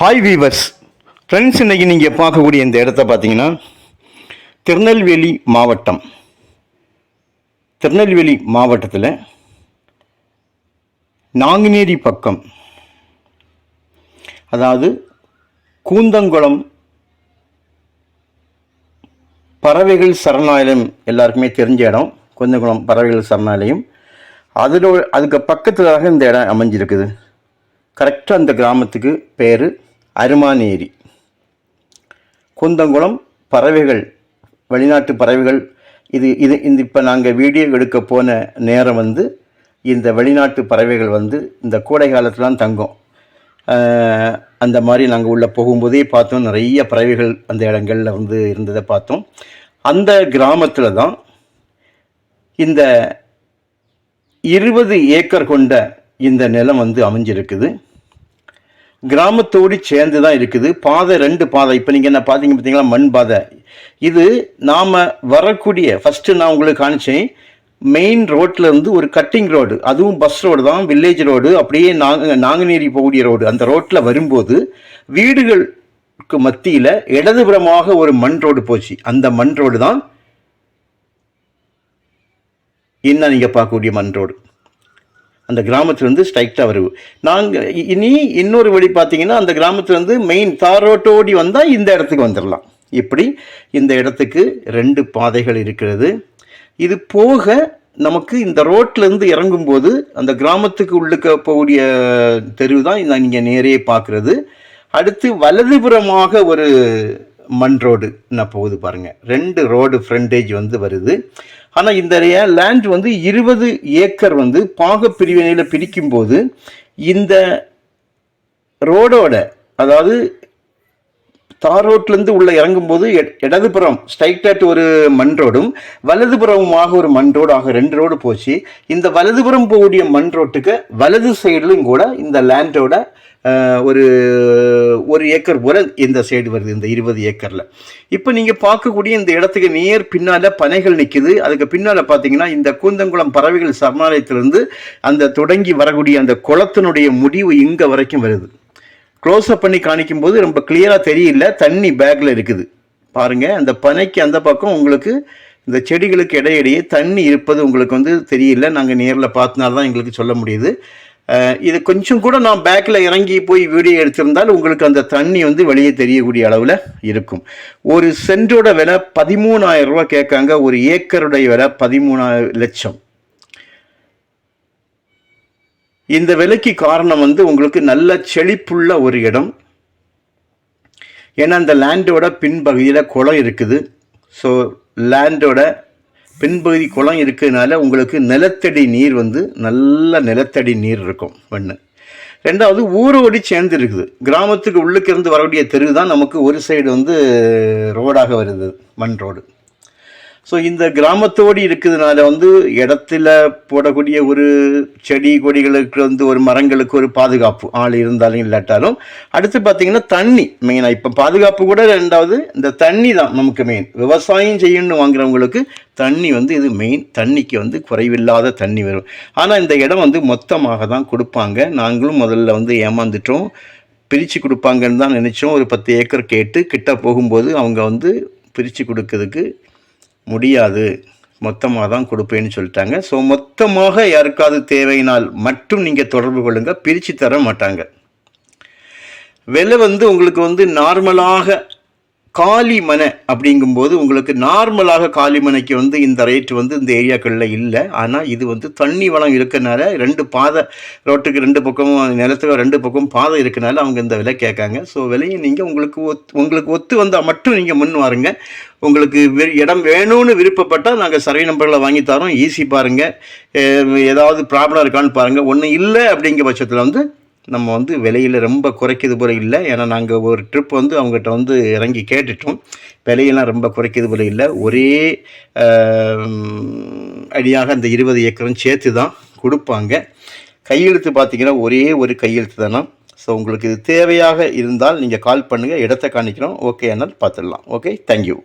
Hi viewers friends இன்றைக்கி நீங்கள் பார்க்கக்கூடிய இந்த இடத்த பார்த்தீங்கன்னா திருநெல்வேலி மாவட்டம். திருநெல்வேலி மாவட்டத்தில் நாங்குநேரி பக்கம் அதாவது கூந்தங்குளம் பறவைகள் சரணாலயம் எல்லாருக்குமே தெரிஞ்ச இடம். கூந்தங்குளம் பறவைகள் சரணாலயம். அதில் அதுக்கு பக்கத்தில் இந்த இடம் அமைஞ்சிருக்குது. கரெக்டாக அந்த கிராமத்துக்கு பேர் அருமானேரி. குந்தங்குளம் பறவைகள் வெளிநாட்டு பறவைகள் இது இது இந்த இப்போ நாங்கள் வீடியோ எடுக்க போன நேரம் வந்து இந்த வெளிநாட்டு பறவைகள் வந்து இந்த கோடை காலத்துலாம் தங்கும். அந்த மாதிரி நாங்கள் உள்ளே போகும்போதே பார்த்தோம் நிறைய பறவைகள் அந்த இடங்களில் வந்து இருந்ததை பார்த்தோம். அந்த கிராமத்தில் தான் இந்த இருபது ஏக்கர் கொண்ட இந்த நிலம் வந்து அமைஞ்சிருக்குது. கிராமத்தோடு சேர்ந்து தான் இருக்குது. பாதை ரெண்டு பாதை. இப்போ நீங்கள் என்ன பார்த்தீங்க பார்த்தீங்களா மண் பாதை. இது நாம் வரக்கூடிய ஃபஸ்ட்டு நான் உங்களுக்கு காணிச்சேன் மெயின் ரோட்டில் இருந்து ஒரு கட்டிங் ரோடு அதுவும் பஸ் ரோடு தான். வில்லேஜ் ரோடு அப்படியே நாங்க நாங்குநேரி போகக்கூடிய ரோடு அந்த ரோட்டில் வரும்போது வீடுகளுக்கு மத்தியில் இடதுபுறமாக ஒரு மண் ரோடு போச்சு. அந்த மண் ரோடு தான் என்ன நீங்கள் பார்க்கக்கூடிய மண் ரோடு அந்த கிராமத்துலேருந்து ஸ்ட்ரைக்டாக வருவு நாங்கள் இனி இன்னொரு வழி பார்த்தீங்கன்னா அந்த கிராமத்துலேருந்து மெயின் தார் வந்தால் இந்த இடத்துக்கு வந்துடலாம் இப்படி இந்த இடத்துக்கு ரெண்டு பாதைகள் இருக்கிறது. இது போக நமக்கு இந்த ரோட்லேருந்து இறங்கும்போது அந்த கிராமத்துக்கு உள்ளுக்க போகக்கூடிய தெரு தான் நீங்கள் நேரே பார்க்குறது. அடுத்து வலதுபுறமாக ஒரு மண் ரோடு நான் போகுது பாருங்கள் ரெண்டு ரோடு ஃப்ரண்டேஜ் வந்து வருது. ஆனால் இந்த லேண்ட் வந்து இருபது ஏக்கர் வந்து பாக பிரிவினையில் பிரிக்கும்போது இந்த ரோடோட அதாவது தார் ரோட்லேருந்து உள்ளே இறங்கும்போது இடதுபுறம் ஸ்ட்ரைட்டாட் ஒரு மண் ரோடும் வலதுபுறமுமாக ஒரு மண் ரோடு ஆக ரெண்டு ரோடு போச்சு. இந்த வலதுபுறம் போகக்கூடிய மண் ரோட்டுக்கு வலது சைடுலும் கூட இந்த லேண்டோட ஒரு ஒரு ஏக்கர் உரம் இந்த சைடு வருது இந்த இருபது ஏக்கரில். இப்போ நீங்கள் பார்க்கக்கூடிய இந்த இடத்துக்கு நேர் பின்னால் பனைகள் நிற்குது அதுக்கு பின்னால் பார்த்தீங்கன்னா இந்த கூந்தங்குளம் பறவைகள் சரணாலயத்திலிருந்து அந்த தொடங்கி வரக்கூடிய அந்த குளத்தினுடைய முடிவு இங்கே வரைக்கும் வருது. க்ளோஸ்அப் பண்ணி காணிக்கும் போது ரொம்ப கிளியராக தெரியல. தண்ணி பேக்கில் இருக்குது. பாருங்கள் அந்த பனைக்கு அந்த பக்கம் உங்களுக்கு இந்த செடிகளுக்கு இடையிடையே தண்ணி இருப்பது உங்களுக்கு வந்து தெரியல. நாங்கள் நேரில் பார்த்தனால தான் எங்களுக்கு சொல்ல முடியுது. இது கொஞ்சம் கூட நான் பேக்கில் இறங்கி போய் வீடியோ எடுத்திருந்தால் உங்களுக்கு அந்த தண்ணி வந்து வெளியே தெரியக்கூடிய அளவில் இருக்கும். ஒரு சென்டோட விலை பதிமூணாயிரம் ரூபா கேட்காங்க. ஒரு ஏக்கருடைய விலை பதிமூணாயிரம் லட்சம். இந்த விலைக்கு காரணம் வந்து உங்களுக்கு நல்ல செழிப்புள்ள ஒரு இடம். ஏன்னா அந்த லேண்டோட பின்பகுதியில் குளம் இருக்குது. ஸோ லேண்டோட பின்பகுதி குளம் இருக்கிறதுனால உங்களுக்கு நிலத்தடி நீர் வந்து நல்ல நிலத்தடி நீர் இருக்கும் மண்ணு. ரெண்டாவது ஊரோடி சேர்ந்து இருக்குது. கிராமத்துக்கு உள்ளுக்கு இருந்து வரக்கூடிய தெரு தான் நமக்கு ஒரு சைடு வந்து ரோடாக வருது மண் ரோடு ஸோ இந்த கிராமத்தோடு இருக்கிறதுனால வந்து இடத்துல போடக்கூடிய ஒரு செடி கொடிகளுக்கு வந்து ஒரு மரங்களுக்கு ஒரு பாதுகாப்பு ஆள் இருந்தாலும் இல்லாட்டாலும். அடுத்து பார்த்தீங்கன்னா தண்ணி மெயினாக இப்போ பாதுகாப்பு கூட ரெண்டாவது இந்த தண்ணி தான் நமக்கு மெயின் விவசாயம் செய்யணும்னு வாங்குறவங்களுக்கு தண்ணி வந்து இது மெயின் தண்ணிக்கு வந்து குறைவில்லாத தண்ணி வரும். ஆனால் இந்த இடம் வந்து மொத்தமாக தான் கொடுப்பாங்க. நாங்களும் முதல்ல வந்து ஏமாந்துட்டோம். பிரித்து கொடுப்பாங்கன்னு தான் நினச்சோம். ஒரு பத்து ஏக்கர் கேட்டு கிட்ட போகும்போது அவங்க வந்து பிரித்து கொடுக்கறதுக்கு முடியாது. மொத்தமாக தான் கொடுப்பேன்னு சொல்லிட்டாங்க. ஸோ மொத்தமாக யாருக்காவது தேவையினால் மட்டும் நீங்கள் தொடர்பு கொள்ளுங்கள் பிரித்து தர மாட்டாங்க. விலை வந்து உங்களுக்கு வந்து நார்மலாக காலிமனை அப்படிங்கும்போது உங்களுக்கு நார்மலாக காலிமனைக்கு வந்து இந்த ரேட் வந்து இந்த ஏரியாக்களில் இல்லை. ஆனால் இது வந்து தண்ணி வளம் இருக்கனால ரெண்டு பாதை ரோட்டுக்கு ரெண்டு பக்கமும் நிலத்துக்கு ரெண்டு பக்கமும் பாதை இருக்கனால அவங்க இந்த விலை கேட்காங்க. ஸோ விலையை நீங்கள் உங்களுக்கு ஒத் உங்களுக்கு ஒத்து வந்தால் மட்டும் நீங்கள் முன் வாருங்க. உங்களுக்கு இடம் வேணும்னு விருப்பப்பட்டால் நாங்கள் சர்வே நம்பர்களை வாங்கி தரோம். ஈஸி பாருங்கள் ஏதாவது ப்ராப்ளம் இருக்கான்னு பாருங்கள் ஒன்றும் இல்லை அப்படிங்கிற பட்சத்தில் வந்து நம்ம வந்து விலையில் ரொம்ப குறைக்கிறது போல இல்லை. ஏன்னா நாங்கள் ஒரு ட்ரிப் வந்து அவங்ககிட்ட வந்து இறங்கி கேட்டுட்டோம். விலையெல்லாம் ரொம்ப குறைக்கிறது போல இல்லை. ஒரே அடியாக அந்த இருபது ஏக்கரும் சேர்த்து தான் கொடுப்பாங்க. கையெழுத்து பார்த்தீங்கன்னா ஒரே ஒரு கையெழுத்து தானா? ஸோ உங்களுக்கு இது தேவையாக இருந்தால் நீங்கள் கால் பண்ணுங்கள் இடத்த காணிக்கிறோம் ஓகே ஆனால் பார்த்துடலாம் ஓகே தேங்க்யூ